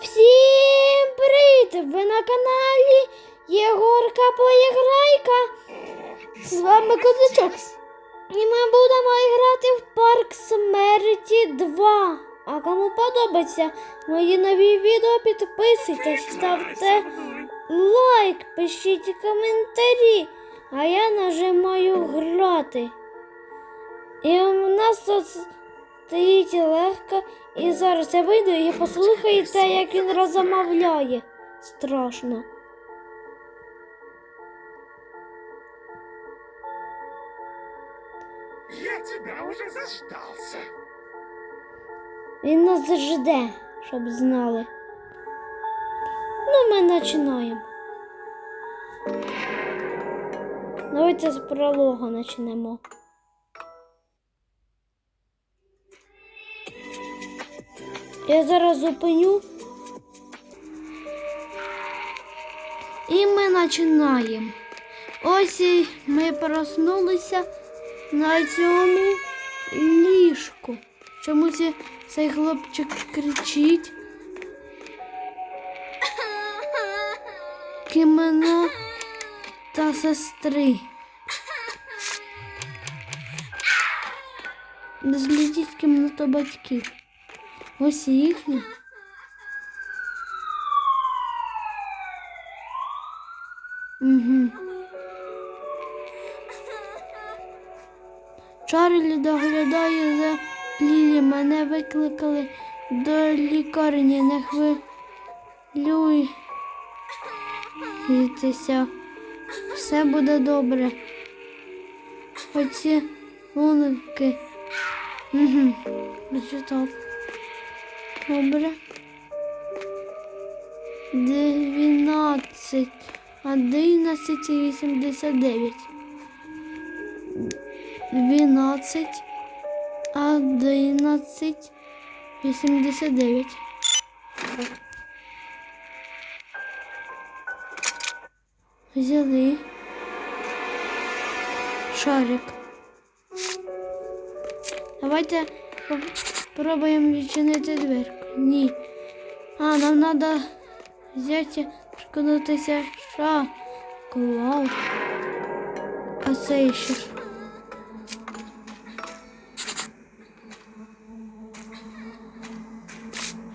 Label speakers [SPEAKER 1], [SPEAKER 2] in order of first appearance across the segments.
[SPEAKER 1] Всім привіт! Ви на каналі Єгорка Поіграйка. З вами Козачок. І ми будемо грати в парк смерті 2. А кому подобаються мої нові відео, підписуйтесь, ставте лайк, пишіть коментарі. А я нажимаю грати. І у нас тут стоїть легко. І зараз я вийду і послухаєте, як він розмовляє. Страшно.
[SPEAKER 2] Я тебя уже заждался.
[SPEAKER 1] Він нас жде, щоб знали. Ну, ми починаємо. Давайте з прологу почнемо. Я зараз зупиню. І ми починаємо. Ось ми проснулися на цьому ліжку. Чомусь цей хлопчик кричить. Кимена та сестри. Дослідіть кімнату батьків. Ось їхня. Угу. Чарлі доглядає за Лілі. Мене викликали до лікарні. Не хвилюйтеся. Все буде добре. Оці лунки. Угу. Прочитав. Добре. Дванадцять. Одинадцять і вісімдесят дев'ять. Дванадцять. Одинадцять. Вісімдесят дев'ять. Взяли. Шарик. Давайте спробуємо відчинити дверку. Ні. А, нам треба взяти, шкодуватися шоколад. А це ще. ж.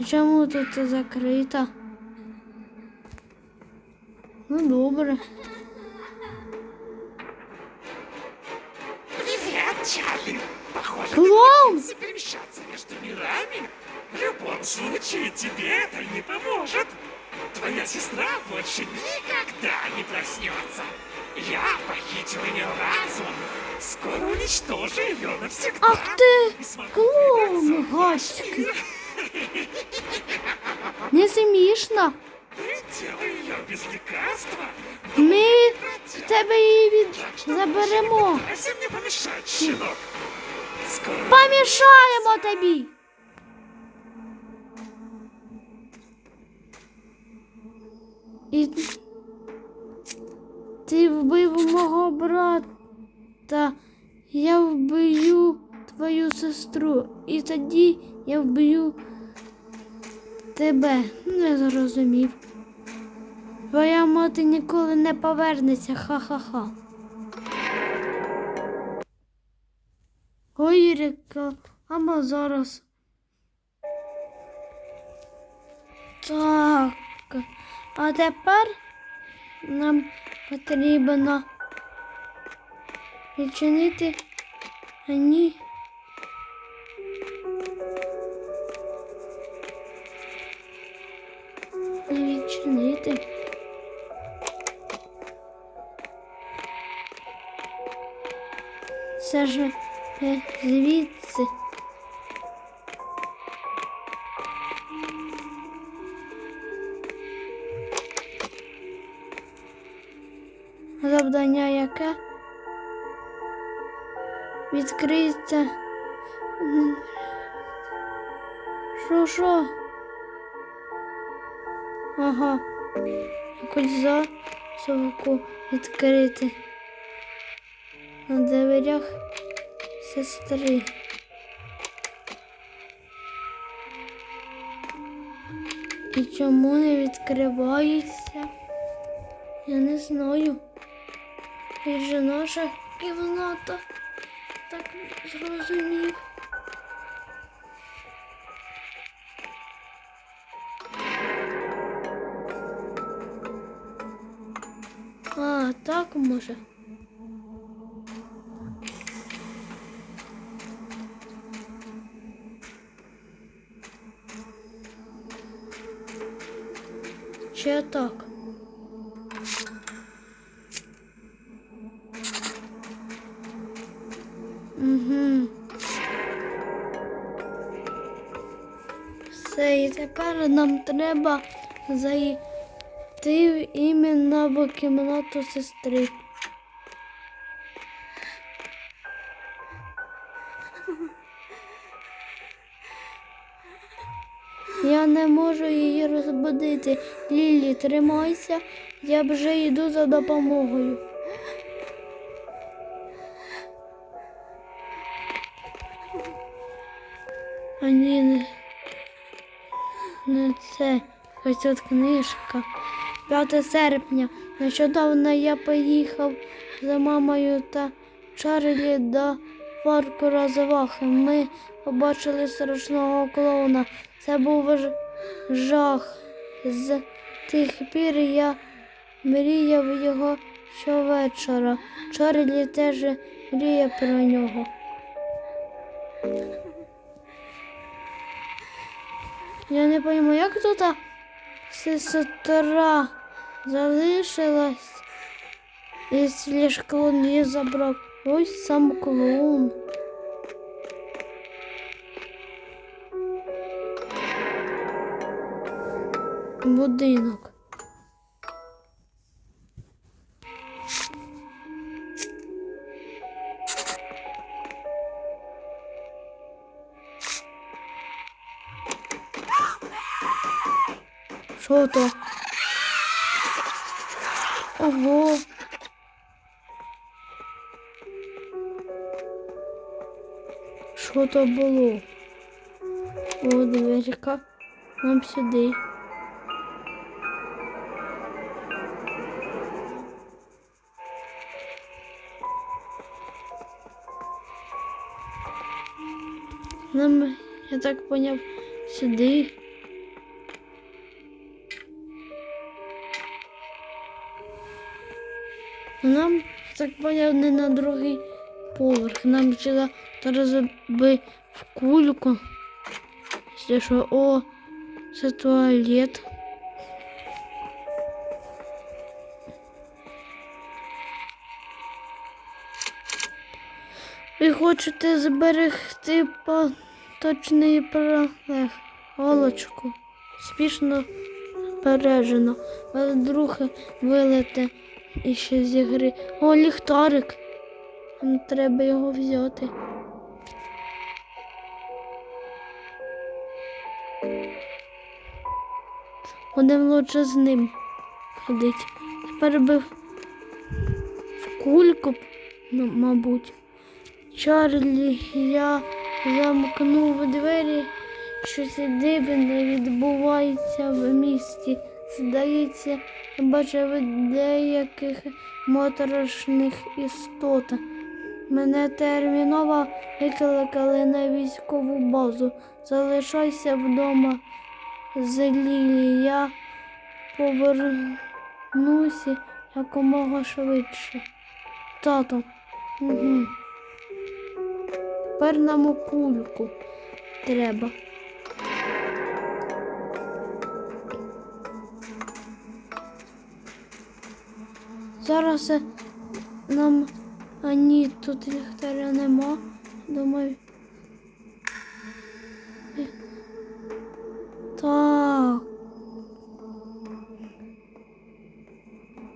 [SPEAKER 1] А Чому тут це закрито? Ну, добре.
[SPEAKER 2] Привет, Чарли. Похоже,
[SPEAKER 1] Клоун!
[SPEAKER 2] ты перемещаться между мирами. В любом случае, тебе это не поможет. Твоя сестра больше никогда не проснется. Я похитил ее разум. Скоро уничтожу ее навсегда.
[SPEAKER 1] Ах ти,
[SPEAKER 2] И смогу
[SPEAKER 1] клоун
[SPEAKER 2] вернуться в
[SPEAKER 1] гадський.
[SPEAKER 2] мир.
[SPEAKER 1] Не смішно.
[SPEAKER 2] Сделай ее без лекарства.
[SPEAKER 1] Ми в тебе її від... заберемо.
[SPEAKER 2] Пытайся мне помешать, щенок. Скоро
[SPEAKER 1] Помішаємо тобі. І ти вбив мого брата. Я вбию твою сестру. І тоді я вбию тебе. Не зрозумів. Твоя мати ніколи не повернеться. Ха-ха-ха. Ой, река, а зараз. Так. А тепер нам потрібно відчинити. А Завдання яке? Відкриється. Що що? Ага. Якусь засувку відкрити. На дверях сестри. І чому не відкривається? Я не знаю. І же наша кімната. Так зрозумів. А, так може. Чи так? Тепер нам треба зайти іменно в кімнату сестри. Я не можу її розбудити. Лілі, тримайся, я вже йду за допомогою. А ні, не, не це. Ось тут книжка. 5 серпня. Нещодавно я поїхав за мамою та Чарлі до парку розваг. Ми побачили страшного клоуна. Це був жах. З тих пір я мріяв його щовечора. Чарлі теж мріє про нього. Я не пойму, як тут сестра залишилась, якщо ж клоун її забрав. Ось сам клоун. Будинок. То було? О, дверка. Нам сюди. Нам, я так поняв, сюди. Нам, я так поняв, не на другий поверх. Нам вчила зараз в кульку. Якщо що, о, це туалет. Ви хочете зберегти поточний пролег, голочку. Спішно збережено. А вдруг вилете іще зі гри. О, ліхтарик. Треба його взяти. Будемо лучше з ним ходити. Тепер би в кульку, ну, мабуть. Чарлі, я замкнув двері, щось дивне відбувається в місті. Здається, бачив деяких моторошних істот. Мене терміново викликали на військову базу. Залишайся вдома з Я повернуся якомога швидше. Тато. Угу. Тепер нам у кульку треба. Зараз е, нам. А ні, тут ліхтаря нема. Думаю. Так.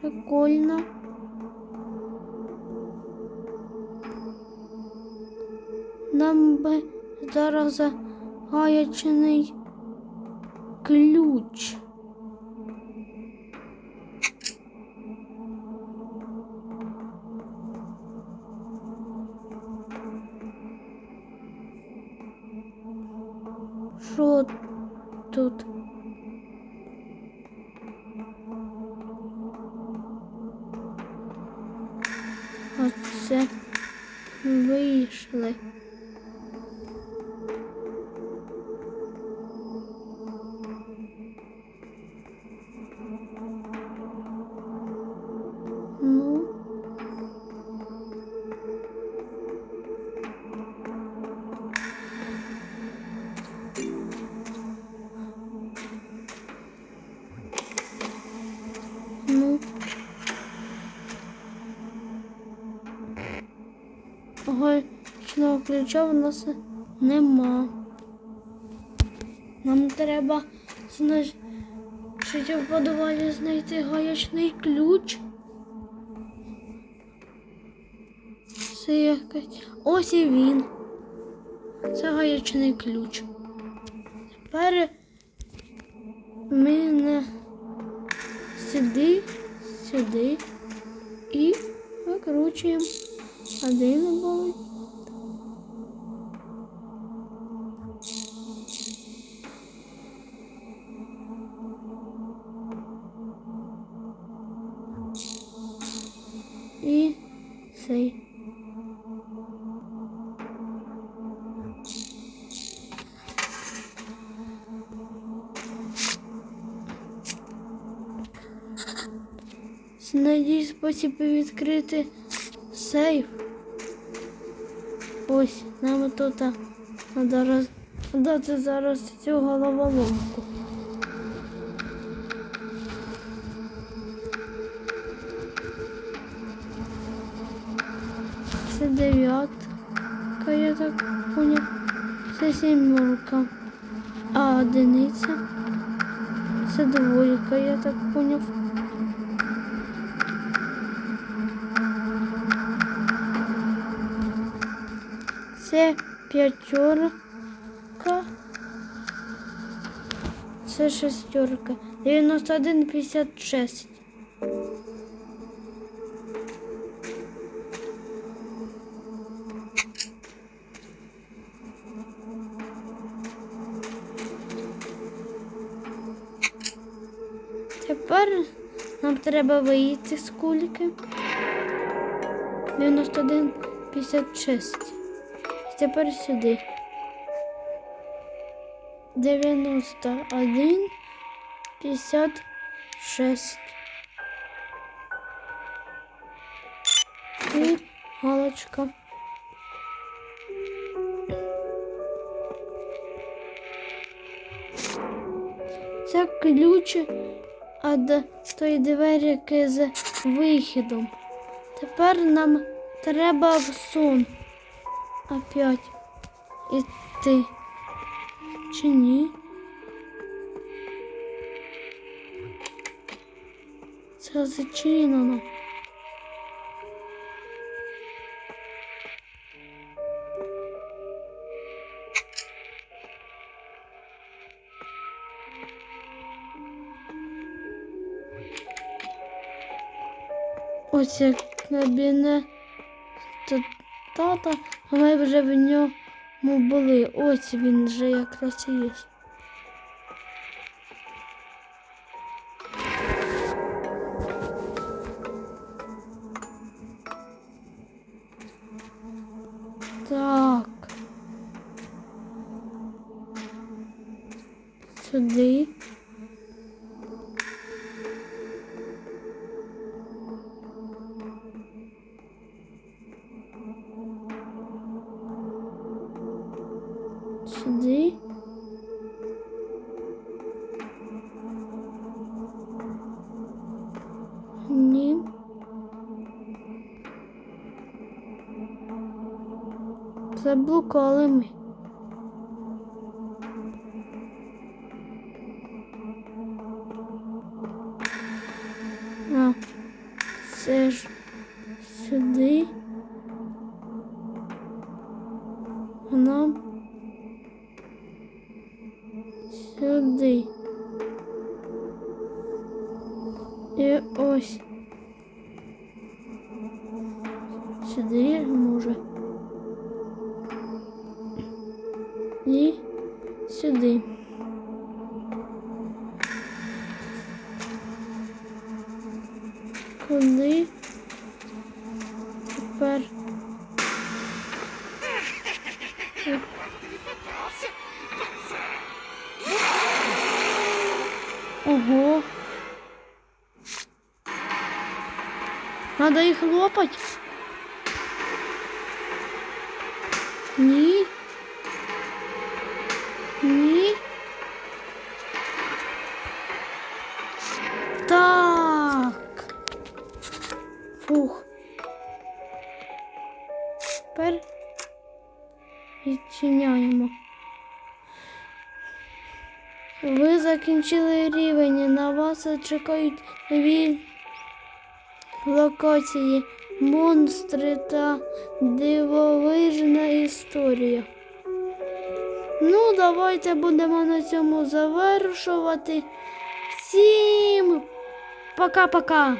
[SPEAKER 1] Прикольно. Нам би зараз гаячний ключ. Оце вийшли. Гаячного ключа в нас нема. Нам треба значить в подвалі знайти гаячний ключ. Це якась. Ось і він. Це гаячний ключ. Тепер ми не сюди, сюди і викручуємо один болт. І цей. Спосіб відкрити сейф. Ось, нам тут треба роз... дати зараз цю головоломку. Це дев'ятка, я так поняв. Це сімерка. А одиниця. Це двойка, я так поняв. Це п'ятерка. Це шестерка. 91, 56. Тепер нам треба вийти з кульки. 91, 56. Тепер сюди. 91, 56. І галочка. Це ключ від тої двері з вихідом. Тепер нам треба в сон опять іти. Чи ні? Це зачинено. Ось як кабінет та- тата, ми вже в ньому були. Ось він вже якраз і. Сюди. Ні. Заблукали ми. А, це ж сюди. Сюди. І ось. Сюди може. І сюди. Куди Ого. Надо? Ні. Ні. Так. Фух. Тепер відчиняємо. Ви закінчили рівень, на вас чекають нові локації, монстри та дивовижна історія. Ну, давайте будемо на цьому завершувати. Всім пока-пока!